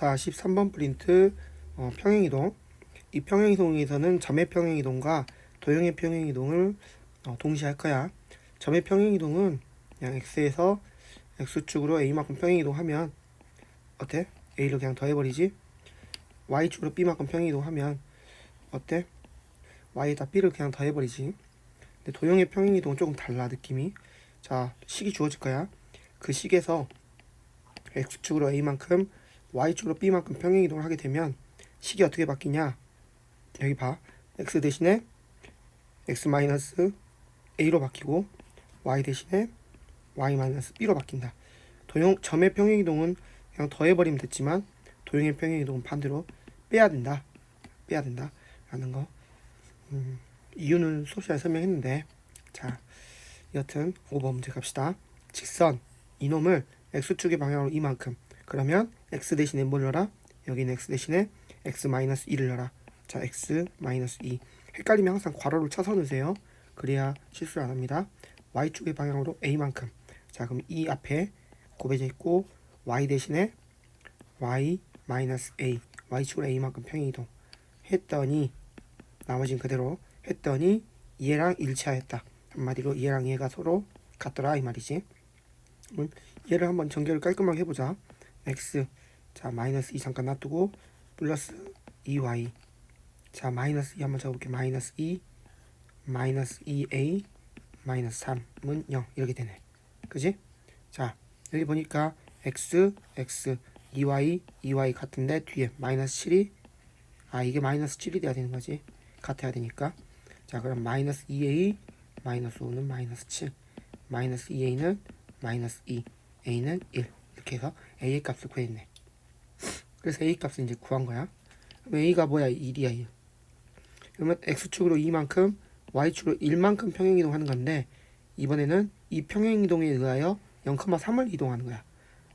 자, 13번 프린트 어, 평행이동. 이 평행이동에서는 점의 평행이동과 도형의 평행이동을 어, 동시에 할 거야. 점의 평행이동은 그냥 x에서 x축으로 a만큼 평행이동하면 어때? a를 그냥 더해버리지. y축으로 b만큼 평행이동하면 어때? y에다 b를 그냥 더해버리지. 근데 도형의 평행이동은 조금 달라 느낌이. 자, 식이 주어질 거야. 그 식에서 x축으로 a만큼 y축으로 b만큼 평행이동을 하게 되면 식이 어떻게 바뀌냐? 여기 봐. x 대신에 x 마이너스 a로 바뀌고 y 대신에 y 마이너스 b로 바뀐다. 도형 점의 평행이동은 그냥 더해버리면 됐지만 도형의 평행이동은 반대로 빼야 된다. 빼야 된다. 라는 거. 음, 이유는 수업 시간에 설명했는데 자 여튼 5번 문제 갑시다. 직선 이놈을 x축의 방향으로 이만큼 그러면 x 대신에 뭘 넣어라? 여기는 x 대신에 x 마이너스 2를 넣어라. 자 x 마이너스 2 헷갈리면 항상 괄호를 쳐서 넣으세요. 그래야 실수를 안 합니다. y축의 방향으로 a만큼 자 그럼 이 앞에 곱해져 있고 y 대신에 y 마이너스 a y축으로 a만큼 평행이동 했더니 나머지는 그대로 했더니 얘랑 일치하였다. 한마디로 얘랑 얘가 서로 같더라 이 말이지. 그럼 얘를 한번 전개를 깔끔하게 해보자. x 자 마이너스 2 잠깐 놔두고 플러스 2y 자 마이너스 2 한번 적어볼게 마이너스 2 마이너스 2a 마이너스 3은 0 이렇게 되네. 그지? 자 여기 보니까 x x 2y 2y 같은데 뒤에 마이너스 7이 아 이게 마이너스 7이 돼야 되는 거지. 같아야 되니까. 자 그럼 마이너스 2a 마이너스 5는 마이너스 7 마이너스 2a는 마이너스 2 a는 1 이렇게 해서 a의 값을 구했네 그래서 a 값을 이제 구한 거야. 그럼 a가 뭐야? 1이야 1 그러면 x축으로 2만큼 y축으로 1만큼 평행이동 하는 건데 이번에는 이 평행이동에 의하여 0,3을 이동하는 거야.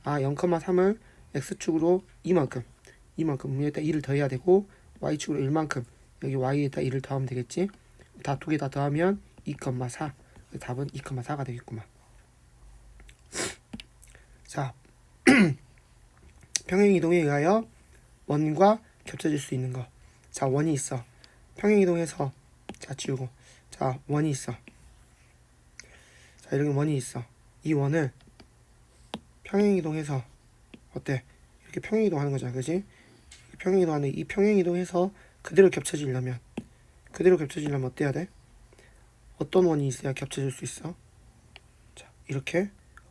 아 0,3을 x축으로 2만큼. 이만큼. 여기다 2를 더해야 되고 y축으로 1만큼. 여기 y에다 1을 더하면 되겠지? 다 두 개 다 더하면 2,4 답은 2,4가 되겠구만. 자 평행이동에 의하여 원과 겹쳐질 수 있는 거. 자 원이 있어. 평행이동해서 자 지우고 자 원이 있어. 자 이렇게 원이 있어. 이 원을 평행이동해서 어때? 이렇게 평행이동하는 거잖아, 그지? 평행이동하는 이 평행이동해서 그대로 겹쳐지려면 그대로 겹쳐지려면 어때야 돼? 어떤 원이 있어야 겹쳐질 수 있어? 자 이렇게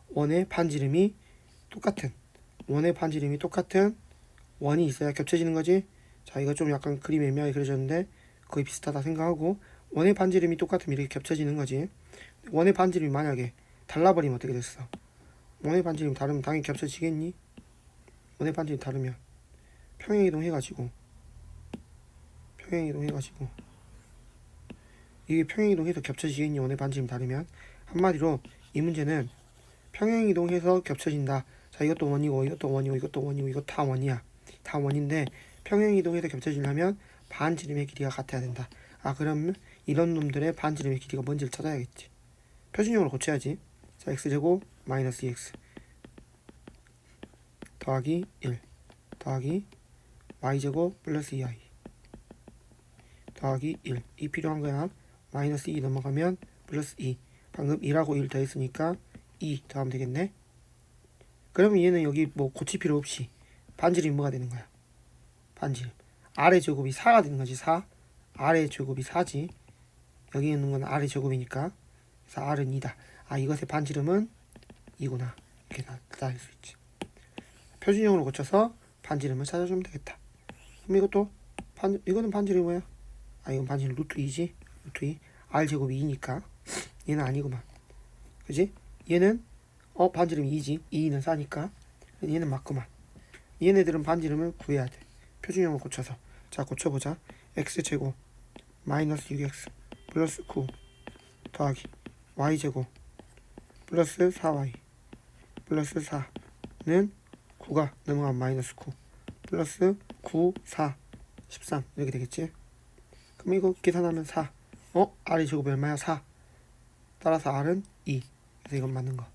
원의 반지름이 똑같은 원의 반지름이 똑같은 원이 있어야 겹쳐지는 거지. 자, 이거 좀 약간 그림 애매하게 그려졌는데 거의 비슷하다 생각하고 원의 반지름이 똑같으면 이렇게 겹쳐지는 거지. 원의 반지름이 만약에 달라버리면 어떻게 됐어? 원의 반지름이 다르면 당연히 겹쳐지겠니? 원의 반지름이 다르면 평행이동 해가지고 평행이동 해가지고 이게 평행이동 해서 겹쳐지겠니? 원의 반지름이 다르면 한마디로 이 문제는 평행이동 해서 겹쳐진다. 자 이것도 원이고 이것도 원이고 이것도 원이고 이거 다 원이야. 다 원인데 평행이동해서 겹쳐지려면 반지름의 길이가 같아야 된다. 아 그러면 이런 놈들의 반지름의 길이가 뭔지를 찾아야겠지. 표준형으로 고쳐야지. 자 x제곱 마이너스 2x 더하기 1 더하기 y제곱 플러스 2y 더하기 1 이 필요한 거야. 마이너스 2 넘어가면 플러스 2 방금 1하고 1 더했으니까 2 더하면 되겠네. 그러면 얘는 여기 뭐 고칠 필요 없이 반지름이 뭐가 되는 거야? 반지름. 아래 제곱이 4가 되는 거지, 4. 아래 제곱이 4지. 여기 있는 건 아래 제곱이니까. 그래서 R은 2다. 아, 이것의 반지름은 2구나. 이렇게 나타낼 수 있지. 표준형으로 고쳐서 반지름을 찾아주면 되겠다. 그럼 이것도 반, 이거는 반지름이 뭐야? 아, 이건 반지름 루트 2지. 루트 2. R 제곱이 2니까. 얘는 아니구만. 그지? 얘는 어 반지름 2지 2는 4니까. 얘는 맞구만. 얘네들은 반지름을 구해야 돼. 표준형을 고쳐서. 자 고쳐보자. X제곱 마이너스 6x 플러스 9 더하기 y제곱 플러스 4y 플러스 4는 9가 넘어가면 마이너스 9 플러스 9, 4, 13 이렇게 되겠지? 그럼 이거 계산하면 4 어? r이 제곱이 얼마야? 4 따라서 r은 2 그래서 이건 맞는 거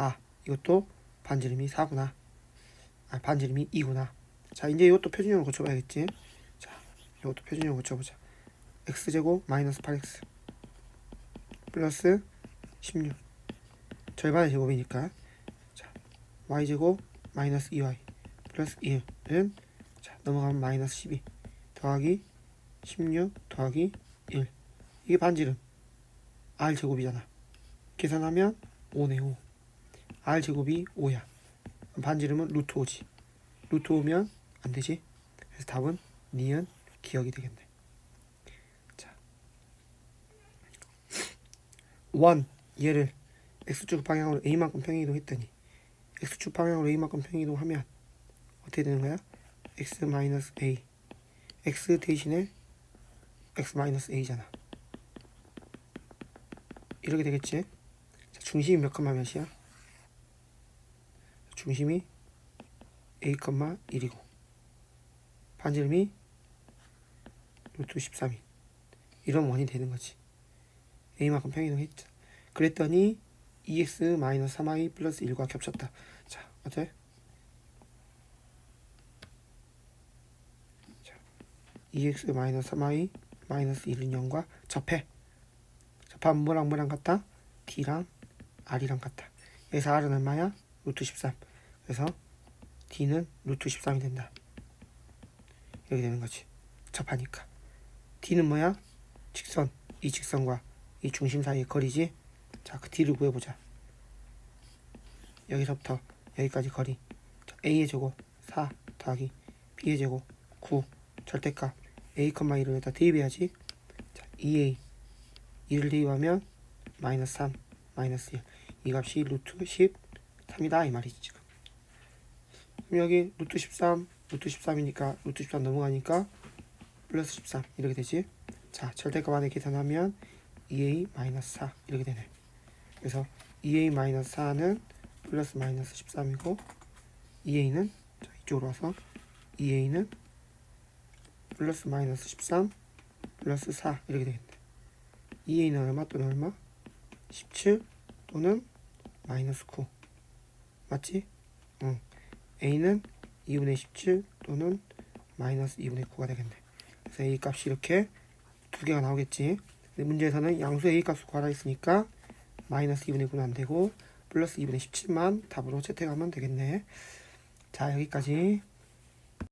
아, 이것도 반지름이 4구나. 아, 반지름이 2구나. 자 이제 이것도 표준형으로 고쳐봐야겠지? 자 이것도 표준형으로 고쳐보자. X제곱 마이너스 8x 플러스 16 절반의 제곱이니까. 자 y제곱 마이너스 2y 플러스 1은 자 넘어가면 마이너스 12 더하기 16 더하기 1 이게 반지름. R 제곱이잖아. 계산하면 5네 5 r 제곱이 5야. 반지름은 루트 5지. 루트 5면 안 되지? 그래서 답은 니은 기억이 되겠네. 자. 원. 얘를 x축 방향으로 a만큼 평행이동 했더니 x축 방향으로 a만큼 평행이동 하면 어떻게 되는 거야? X 마이너스 a. X 대신에 x 마이너스 a잖아. 이렇게 되겠지? 자, 중심이 몇 컴마 몇이야 중심이 a, 1이고 반지름이 루트 13인 이런 원이 되는 거지. A만큼 평행이동했죠. 그랬더니 2x 마이너스 3y 플러스 1과 겹쳤다. 자 어때? 자 2x 마이너스 3y 마이너스 1은 0과 접해. 접하면 뭐랑 뭐랑 같다? d랑 r이랑 같다. 여기서 r은 얼마야? 루트 13 그래서 d는 루트 13이 된다. 이렇게 되는 거지. 접하니까. D는 뭐야? 직선. 이 직선과 이 중심 사이의 거리지? 자 그 d를 구해보자. 여기서부터 여기까지 거리. 자, a의 제곱 4 더하기 b의 제곱 9 절대값 a, 1을 여기다 대입해야지. 자 2a 2를 대입하면 마이너스 3 마이너스 1 이 값이 루트 13이다 이 말이지 지금 그럼 여기 루트 13 루트 13이니까 루트 13 넘어가니까 플러스 13 이렇게 되지 자 절대값 안에 계산하면 2a 마이너스 4 이렇게 되네 그래서 2a 마이너스 4는 플러스 마이너스 13이고 2a는 자, 이쪽으로 와서 2a는 플러스 마이너스 13 플러스 4 이렇게 되겠네 2a는 얼마 또는 얼마? 17 또는 마이너스 9 맞지? 응 a는 2분의 17 또는 마이너스 2분의 9가 되겠네. 그래서 a 값이 이렇게 두 개가 나오겠지. 문제에서는 양수 a 값을 구하라 했으니까 마이너스 2분의 9는 안 되고 플러스 2분의 17만 답으로 채택하면 되겠네. 자 여기까지